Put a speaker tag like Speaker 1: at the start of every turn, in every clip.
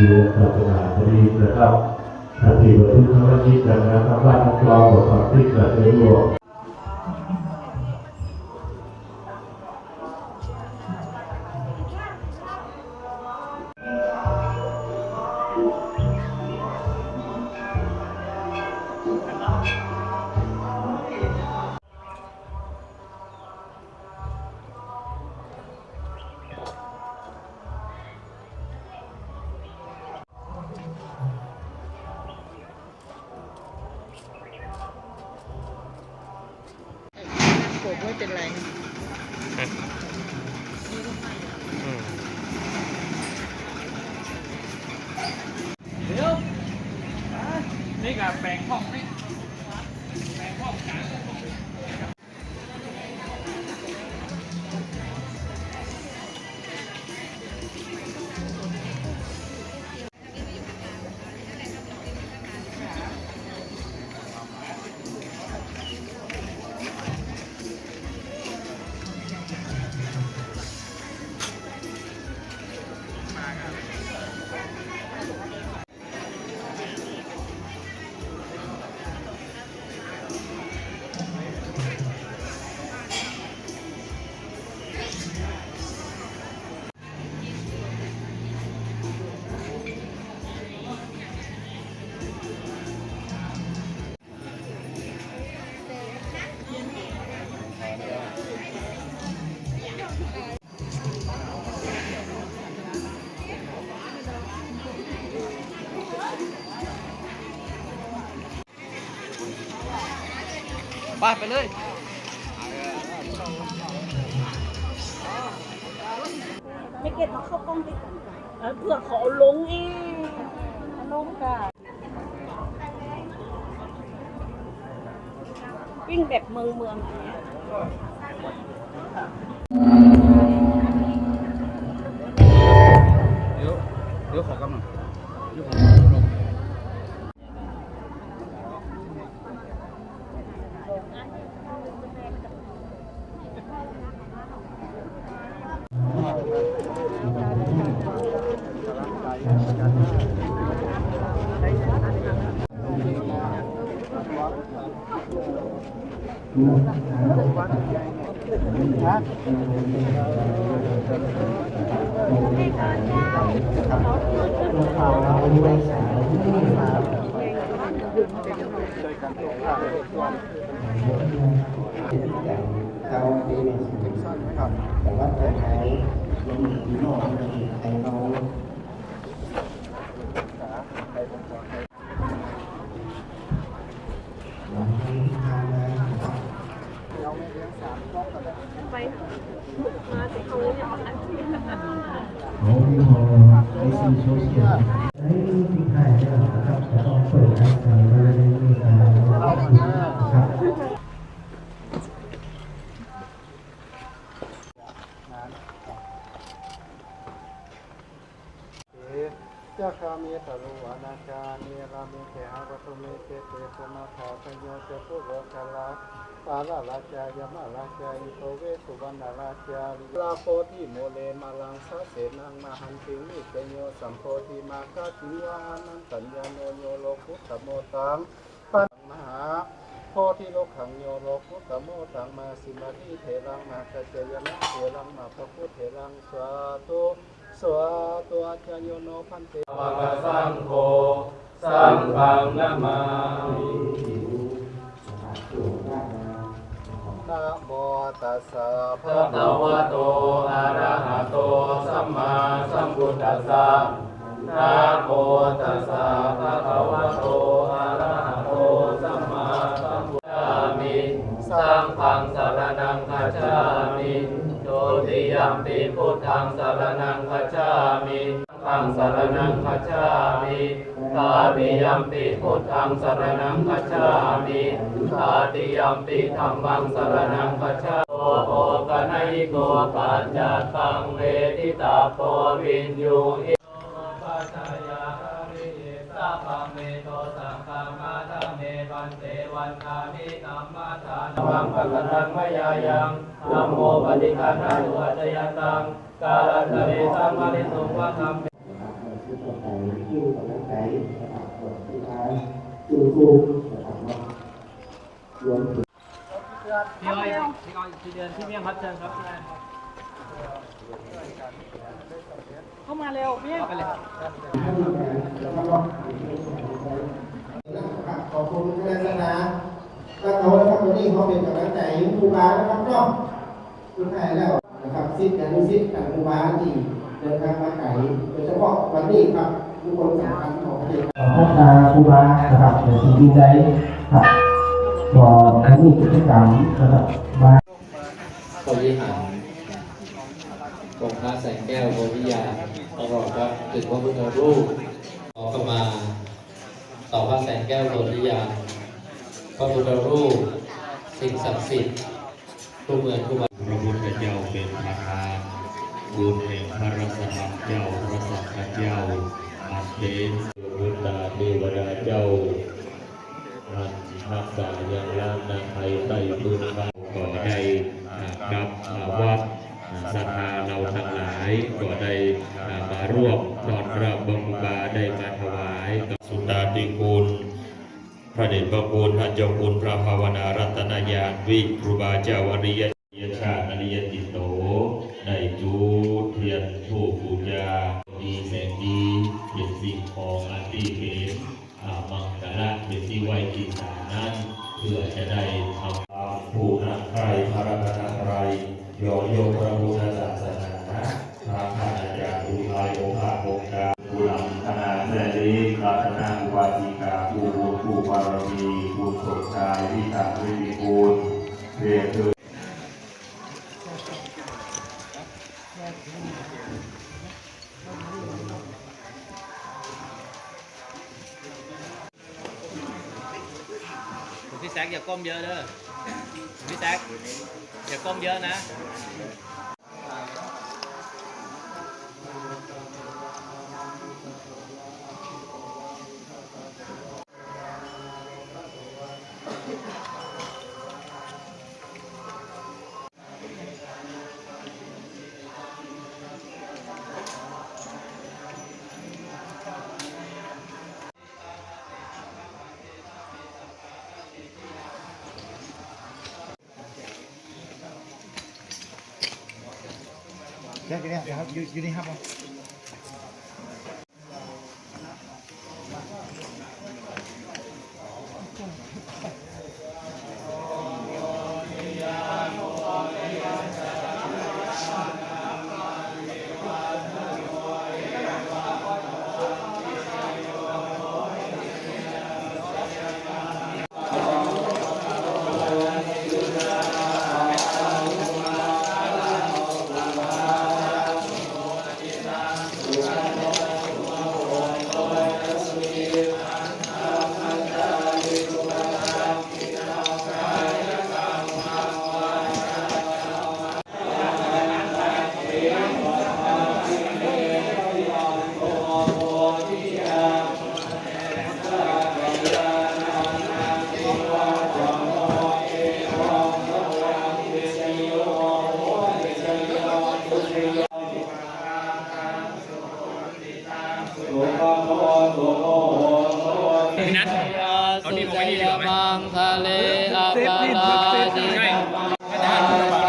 Speaker 1: ชีวศาสนาพอดีนะครับทันทีวันทึกธุรกิจกันนะครับว่าทั้งเรองกับความคิดแบบรวม
Speaker 2: ผมไม่เป็นไร ไปเลย
Speaker 3: ไม่เก็ตมาเข้ากล้องด้วยกันจ้ะ
Speaker 2: เอ้ยเพื่อขอลงเอง
Speaker 3: ลงค่ะวิ่งแบบเมืองเมืองๆอย่างเงี้ย
Speaker 4: เดี๋ยวเดี๋ยวขอกำลังเดี๋ยวขอลง
Speaker 5: เราดีในสิ่งครับ แต่ว่าตัวเขาลงที่นอกไอ้เขาหลังที่ทำมาครับ
Speaker 3: ไปมาแต่เขาเนี่ยอันที่
Speaker 5: เขา ที่พอไอซีโซเชียลไอ้ที่ถ่ายเนี่ยนะครับจะต้องเปิดให้ใส่ไว้ในนี้นะครับ
Speaker 6: จะคามีตรุวานาจามีรามิเกหะปตุเมเกเตสมาถาพโยจะพุโรกาลาปาลาลาจายมาลาจาอิโตเวสุวรรณราชาริโมเล มาลังสะเสนังมหันติมิเตโยสัมโพธิมาคาติวานันตัญญาโนโยโลกุตโมตังปัญมหาโพธิโลกขังโยโลกุตโมตังมาสิมาธิเถรังมากัจจยนะเถรังมาพระพุทธเถรังสวาตุสวาตุอาจารโยโนพันเต
Speaker 4: มกสังโฆสังฆังนามามิ
Speaker 6: นะโมตัสสะภะ
Speaker 4: คะวะโตอะระหะโตสัมมาสัมพุทธัสสะนะโมตัสสะภะคะวะโตอะระหะโตสัมมาสัมพุทธัสสะมิสังฆังสารนังคัจฉามิโตติยัมปิพุทธังสารนังคัจฉามิสังฆังสารนังคัจฉามิ ตาติยัมปิพุทธังสารนังคัจฉามิตาติยัมปิธัมมังสารนังคัจฉามิโอโอปนัยโกปัจจตังเวทิตาโพวินยูอิโนปัจจายาคาริเยสัพพะเมโตสังฆามาทาเมวันเตวันคามินัมมาทานวังปัตตังมยายังนะโมปฏิคันหาตุอัจจยตังกาลเทเรสัมมาริสุวัฒัม
Speaker 5: ช้นะ
Speaker 7: ครับของผู้การสู้สู้นะครับรวมถึง
Speaker 4: พี่อ้อยพี่อ้อยกี่เดือนพี่เมี่ยงครับเชิญครับเข้ามาเร็วเมี่ยงไปเลย
Speaker 7: ขอบคุณคณะคณะก็เขาครับวันนี้เขาเป็นกำลังใจให้ครูบานะครับเนาะคุณไทยแล้วนะครับซิดอนุซิดกับครูบาที่เดินทางมาไกลโดยเฉพาะวันนี้ครับ ทุกคนสำคัญของประเทศพัฒนาครูบานะครับในสิ่งดีใดครับก็อันนี้กิจกรรมนะครับบา
Speaker 8: บริหารองค์พระแสงแก้วโพธิยาตลอดครับถึงพระพุทธรูปขอเข้ามาต่อพระแสงแก้วโพธิยาพระพุทธรูปสิ่งศักดิ์สิทธิ์ทุกเมืองทุกวัน
Speaker 1: พระพุทธเจ้าเป็นประธานบุญแห่งพระรัตนเจ้าพระสังฆเจ้า อาเป็นพุทธาเทวดาเจ้ารักษาอย่างล่างนาไทยใต้พื้นฟ้าก็ได้นับวัดศรัทธาเราทั้งหลายก็ได้มาร่วมตอนรับบังบาได้มาถวายกับสุตาติคุณพระเดชพระคุณท่านเจ้าคุณพระภาวนารัตนญาณวิครูบาเจ้าอริยยชาติอริยติโต ได้จูดเทียนทูปปูจา ของอันที่เป็นมังกละเป็นที่ไว้ที่ฐานั้นเพื่อจะได้ทำตามผู้นักใครพระรัตนตรัยอโยพระพุทธศาสนาพระพาจารย์อุทัยองค์พระองค์การผู้นำคณะแสดงรัตนาอุบาสิกาผู้บุญผู้บารมีผู้สดชายวิตาวิริกูลเรียกคือ
Speaker 4: พี่แซกอย่าก้มเยอะเด้อพี่แซ กอย่าก้มเยอะ นะ พี่นัทเอาดีมองไม่ดีดีกว่าไหม
Speaker 8: มังทะเลอาปาลาจิ
Speaker 4: ง่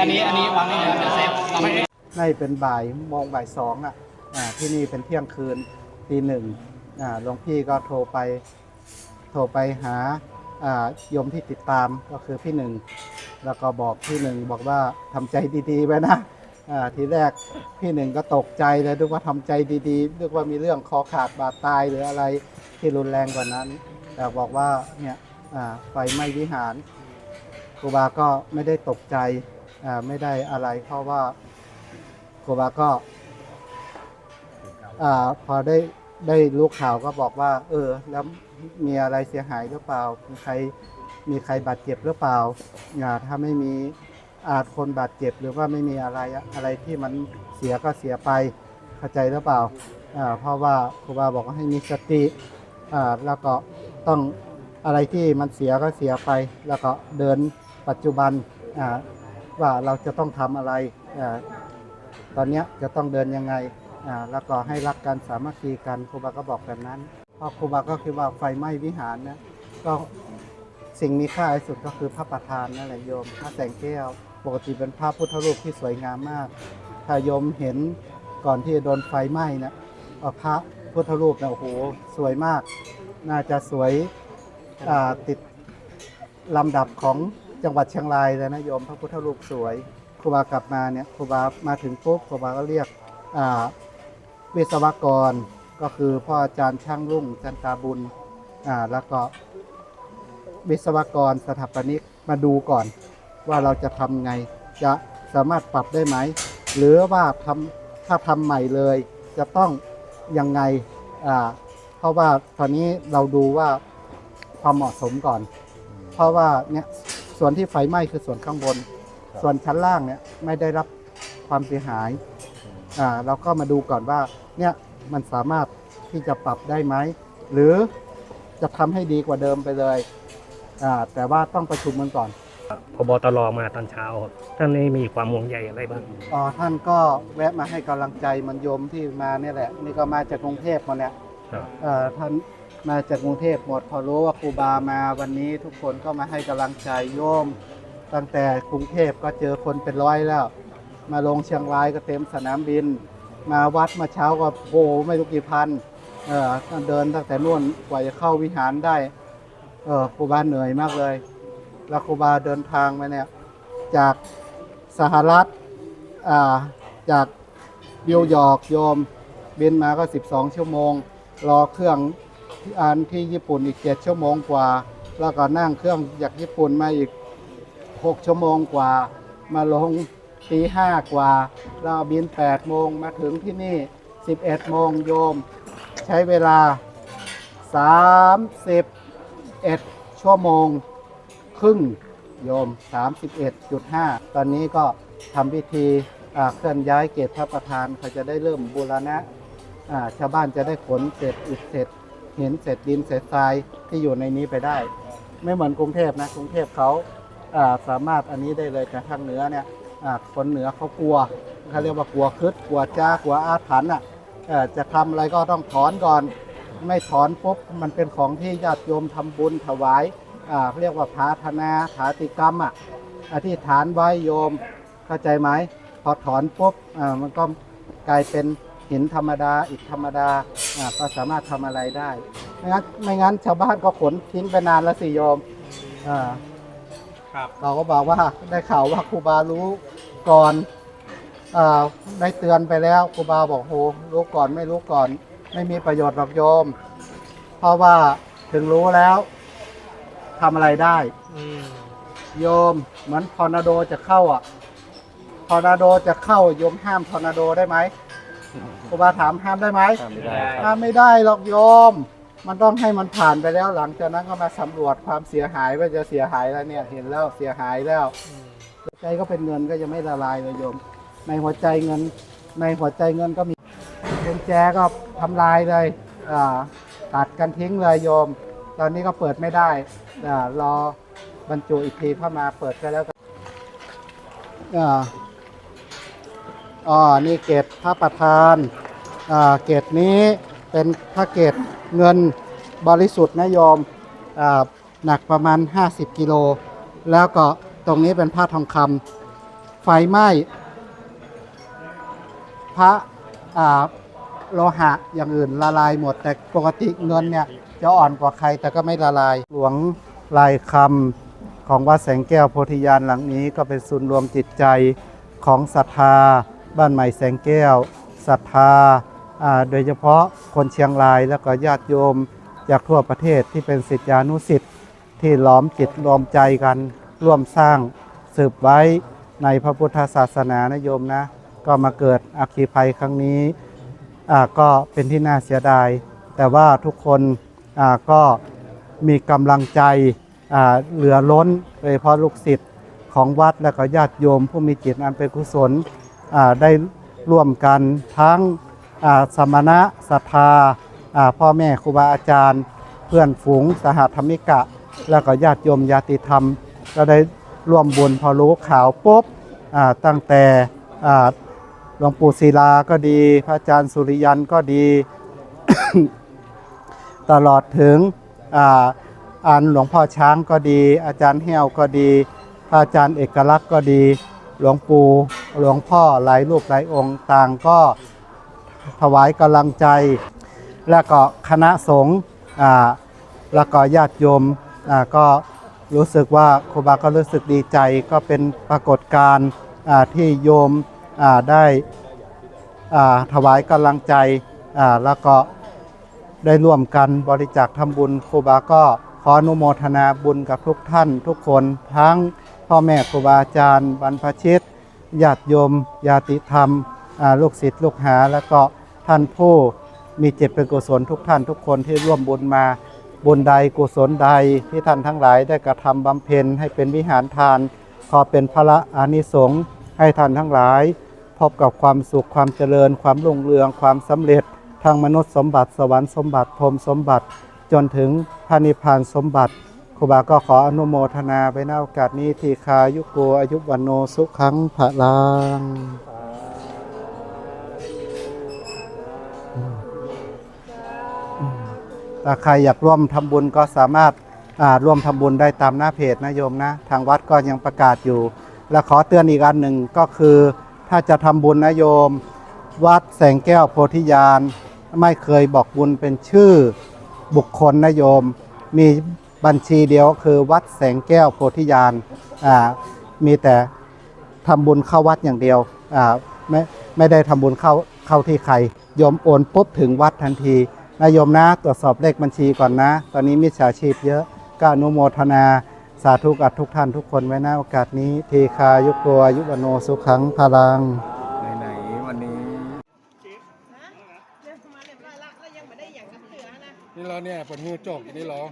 Speaker 4: อันนี้อันนี้วางนี่เดี๋ยวเซฟเราไม่
Speaker 6: ในเป็นบ่ายโมงบ่ายสองอะอ่าที่นี่เป็นเที่ยงคืนตีหนึ่งอ่าหลวงพี่ก็โทรไป โทรไปหาอ่าโยมที่ติดตามก็คือพี่หนึ่ง แล้วก็บอกพี่หนึ่งบอกว่าทำใจดีๆไว้นะอ่าทีแรกพี่หนึ่งก็ตกใจเลยนึกว่าทำใจดีๆนึกว่ามีเรื่องคอขาดบาดตายหรืออะไรที่รุนแรงกว่านั้น แต่บอกว่าเนี่ยอ่าไฟไหม้วิหารครูบาก็ไม่ได้ตกใจ ไม่ได้อะไรเพราะว่าครูบาก็พอได้ได้รู้ข่าวก็บอกว่า เออ แล้วมีอะไรเสียหายหรือเปล่า มีใครมีใครบาดเจ็บหรือเปล่าอย่าถ้าไม่มีอาจคนบาดเจ็บหรือว่าไม่มีอะไรอะไรที่มันเสียก็เสียไปเข้าใจหรือเปล่าเพราะว่าครูบาบอกว่าให้มีสติแล้วก็ต้องอะไรที่มันเสียก็เสียไป แล้วก็เดินปัจจุบันอ่า ว่าเราจะต้องทำอะไรอ่าตอนเนี้ยจะต้องเดินยังไงอ่าแล้วก็ให้รักกันสามัคคีกันครูบาก็บอกแบบนั้นเพราะครูบาก็คิดว่าไฟไหม้วิหารนะก็สิ่งมีค่าที่สุดก็คือพระประธานนั่นแหละโยมพระแสงแก้ว ปกติเป็นพระพุทธรูปที่สวยงามมาก ถ้าโยมเห็นก่อนที่จะโดนไฟไหม้นะเอ่อพระพุทธรูปนะโอ้โหสวยมาก น่าจะสวยอ่าติดลำดับของ จังหวัดเชียงรายเลยนะโยมพระพุทธรูปสวยครูบากลับมาเนี่ยครูบามาถึงปุ๊บครูบาก็เรียกวิศวกรก็คือพ่ออาจารย์ช่างรุ่งจันตาบุญอ่าแล้วก็วิศวกรสถาปนิกมาดูก่อน ว่าเราจะทำไงจะสามารถปรับได้ไหม หรือว่าทำถ้าทำใหม่เลย จะต้องยังไงอ่าเพราะว่าตอนนี้เราดูว่าความเหมาะสมก่อน เพราะว่าเนี่ย ส่วนที่ไฟไหม้คือส่วนข้างบน ส่วนชั้นล่างเนี่ยไม่ได้รับความเสียหาย อ่าเราก็มาดูก่อนว่าเนี่ยมันสามารถที่จะปรับได้ไหม หรือจะทำให้ดีกว่าเดิมไปเลยอ่าแต่ว่าต้องประชุมกันก่อน
Speaker 9: พบตรมาตอนเช้าครับท่านนี้มีความห่วงใยอะไรบ้าง
Speaker 6: อ๋อท่านก็แวะมาให้กำลังใจมันโยมที่มาเนี่ยแหละ นี่ก็มาจากกรุงเทพหมาเนี่ย
Speaker 9: ครับ
Speaker 6: เอ่อท่าน มาจากกรุงเทพหมด พอรู้ว่าครูบามาวันนี้ทุกคนก็มาให้กำลังใจโยม ตั้งแต่กรุงเทพก็เจอคนเป็นร้อยแล้ว มาลงเชียงรายก็เต็มสนามบิน มาวัดมาเช้าก็โบไม่รู้กี่พันเออเดินตั้งแต่นู่นกว่าจะเข้าวิหารได้เออครูบาเหนื่อยมากเลย แล้วครูบาเดินทางมาเนี่ยจากสหรัฐอ่าจากนิวยอร์กโยมบินมาก็ 12 ชั่วโมง รอเครื่อง ที่อันที่ญี่ปุ่นอีก7ชั่วโมงกว่า แล้วก็นั่งเครื่องจากญี่ปุ่นมาอีก6ชั่วโมงกว่า มาลงตีห้ากว่า เราบิน8โมงมาถึงที่นี่11โมงโยม ใช้เวลา31ชั่วโมงครึ่งโยม 31.5 ตอนนี้ก็ทำพิธีเคลื่อนย้ายเกศพระประธานเขาจะได้เริ่มบูรณะชาวบ้านจะได้ขนเศษอิฐเศษ หินเศษดินเศษทรายที่อยู่ในนี้ไปได้ ไม่เหมือนกรุงเทพนะกรุงเทพเขาสามารถอันนี้ได้เลยแต่ทางเหนือเนี่ยคนเหนือเขากลัวเขาเรียกว่ากลัวคึดกลัวจ้ากลัวอาถรรพ์อะจะทำอะไรก็ต้องถอนก่อน ไม่ถอนปุ๊บมันเป็นของที่ญาติโยมทำบุญถวายเขาเรียกว่าพาธนาถาติกรรมอะอธิษฐานไว้โยมเข้าใจไหมพอถอนปุ๊บมันก็กลายเป็น หินธรรมดาอิฐธรรมดาอ่าก็สามารถทำอะไรได้ไม่งั้นไม่งั้นชาวบ้านก็ขนทิ้งไปนานแล้วสิโยมอ่า
Speaker 2: ครับ
Speaker 6: เราก็บอกว่าได้ข่าวว่าครูบารู้ก่อนอ่าได้เตือนไปแล้วครูบาบอกโหรู้ก่อนไม่รู้ก่อน ไม่มีประโยชน์หรอกโยม เพราะว่าถึงรู้แล้วทำอะไรได้
Speaker 2: อืม
Speaker 6: โยมเหมือนทอร์นาโดจะเข้าอะทอร์นาโดจะเข้าโยมห้ามทอร์นาโดได้ไหม ครูบาถามห้ามได้ไหม
Speaker 2: ไม่ได้
Speaker 6: ห้ามไม่ได้หรอกโยม มันต้องให้มันผ่านไปแล้วหลังจากนั้นก็มาสำรวจความเสียหายว่าจะเสียหายแล้วเนี่ยเห็นแล้วเสียหายแล้ว
Speaker 2: อืม
Speaker 6: ใจก็เป็นเงินก็ยังไม่ละลายเลยโยม ในหัวใจเงิน ในหัวใจเงินก็มีกุญแจก็ทำลายเลยอ่าตัดกันทิ้งเลยโยม ตอนนี้ก็เปิดไม่ได้อ่ารอบรรจุอีกทีเข้ามาเปิดก็แล้วกันอ่า อ๋อนี่เกตพระประธานอ่าเกตนี้เป็นพระเกตเงินบริสุทธิ์นะโยมอ่าหนักประมาณ 50 กิโล แล้วก็ตรงนี้เป็นผ้าทองคำไฟไหม้พระอ่าโลหะอย่างอื่นละลายหมด แต่ปกติเงินเนี่ยจะอ่อนกว่าใครแต่ก็ไม่ละลายหลวงลายคำของวัดแสงแก้วโพธิญาณหลังนี้ก็เป็นศูนย์รวมจิตใจของศรัทธา บ้านใหม่แสงแก้วศรัทธาโดยเฉพาะคนเชียงรายแล้วก็ญาติโยมจากทั่วประเทศที่เป็นศิษยานุศิษย์ที่ล้อมจิตล้อมใจกันร่วมสร้างสืบไว้ในพระพุทธศาสนานะโยมนะ ก็มาเกิดอัคคีภัยครั้งนี้ก็เป็นที่น่าเสียดาย แต่ว่าทุกคนก็มีกำลังใจเหลือล้นโดยเฉพาะลูกศิษย์ของวัดและก็ญาติโยมผู้มีจิตอันเป็นกุศล ได้ร่วมกันทั้งสมณะศรัทธาพ่อแม่ครูบาอาจารย์ เพื่อนฝูงสหธรรมิกะ แล้วก็ญาติโยมญาติธรรม ก็ได้ร่วมบุญพอรู้ข่าวปุ๊บตั้งแต่หลวงปู่ศิลาก็ดี พระอาจารย์สุริยันก็ดี ตลอดถึงอ่าอันหลวงพ่อช้างก็ดี อาจารย์เฮียวก็ดี พระอาจารย์เอกลักษณ์ก็ดี หลวงปู่ หลวงพ่อหลายรูปหลายองค์ต่างก็ถวายกำลังใจ และก็คณะสงฆ์แล้วก็ญาติโยมก็รู้สึกว่าครูบาก็รู้สึกดีใจก็เป็นปรากฏการณ์ที่โยมได้ถวายกำลังใจแล้วก็ได้ร่วมกันบริจาคทำบุญครูบาก็ขออนุโมทนาบุญกับทุกท่านทุกคนทั้งพ่อแม่ครูบาอาจารย์บรรพชิต ญาติโยม ญาติธรรมลูกศิษย์ลูกหา แล้วก็ท่านผู้มีเจตเป็นกุศลทุกท่านทุกคนที่ร่วมบุญมาบุญใดกุศลใดที่ท่านทั้งหลายได้กระทำบำเพ็ญให้เป็นวิหารทาน ขอเป็นพระอานิสงส์ให้ท่านทั้งหลาย พบกับความสุขความเจริญ ความรุ่งเรืองความสำเร็จ ทางมนุษย์สมบัติสวรรค์สมบัติพรมสมบัติ จนถึงพระนิพพานสมบัติ ครูบาก็ขออนุโมทนาไปในโอกาสนี้ทีคายุโกอายุวันโนสุขังพลังถ้าใครอยากร่วมทำบุญก็สามารถร่วมทำบุญได้ตามหน้าเพจนะโยมนะ ทางวัดก็ยังประกาศอยู่ และขอเตือนอีกอันหนึ่งก็คือ ถ้าจะทำบุญนะโยม วัดแสงแก้วโพธิญาณไม่เคยบอกบุญเป็นชื่อบุคคลนะโยม มี บัญชีเดียวคือวัดแสงแก้วโพธิญาณอ่ามีแต่ทำบุญเข้าวัดอย่างเดียวอ่าไม่ไม่ได้ทำบุญเข้าเข้าที่ใครโยมโอนปุ๊บถึงวัดทันทีนายโยมนะตรวจสอบเลขบัญชีก่อนนะ ตอนนี้มิจฉาชีพเยอะก็อนุโมทนาสาธุกับทุกท่านทุกคนไว้นะโอกาสนี้ทีคายุโกอายุวโนสุขังพลัง
Speaker 4: ไหนๆวันนี้
Speaker 6: นี่เราเนี่ยปวดมือจกอย่างนี้เหรอ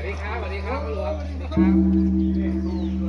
Speaker 4: สวัสดีครับสวัสดีครับหลวงสวัสดีครับ